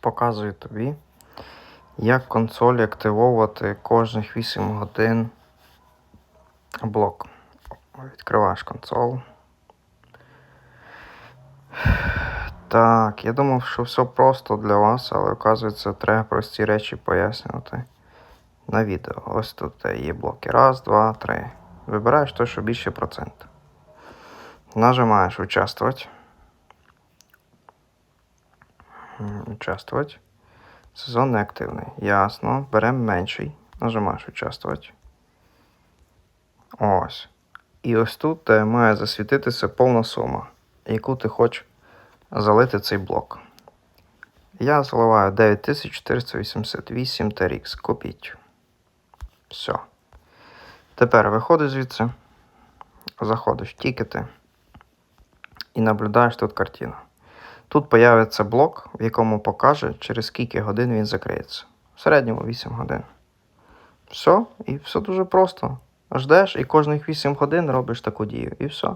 показую тобі, як консолі активовувати кожних 8 годин блок. Відкриваєш консоль. Так, я думав, що все просто для вас, але оказується, треба прості речі пояснювати на відео. Ось тут є блоки. Раз, два, три. Вибираєш той, що більше процент. Нажимаєш участвувати. Участвувати. Сезон неактивний. Ясно. Беремо менший. Нажимаєш участвувати. Ось. І ось тут е, має засвітитися повна сума, яку ти хочеш залити цей блок. Я заливаю 9488 TRX. Купіть. Все. Тепер виходиш звідси, заходиш в тікети і наблюдаєш тут картину. Тут появиться блок, в якому покаже, через скільки годин він закриється. В середньому 8 годин. Все, і все дуже просто. Ждеш і кожних 8 годин робиш таку дію. І все.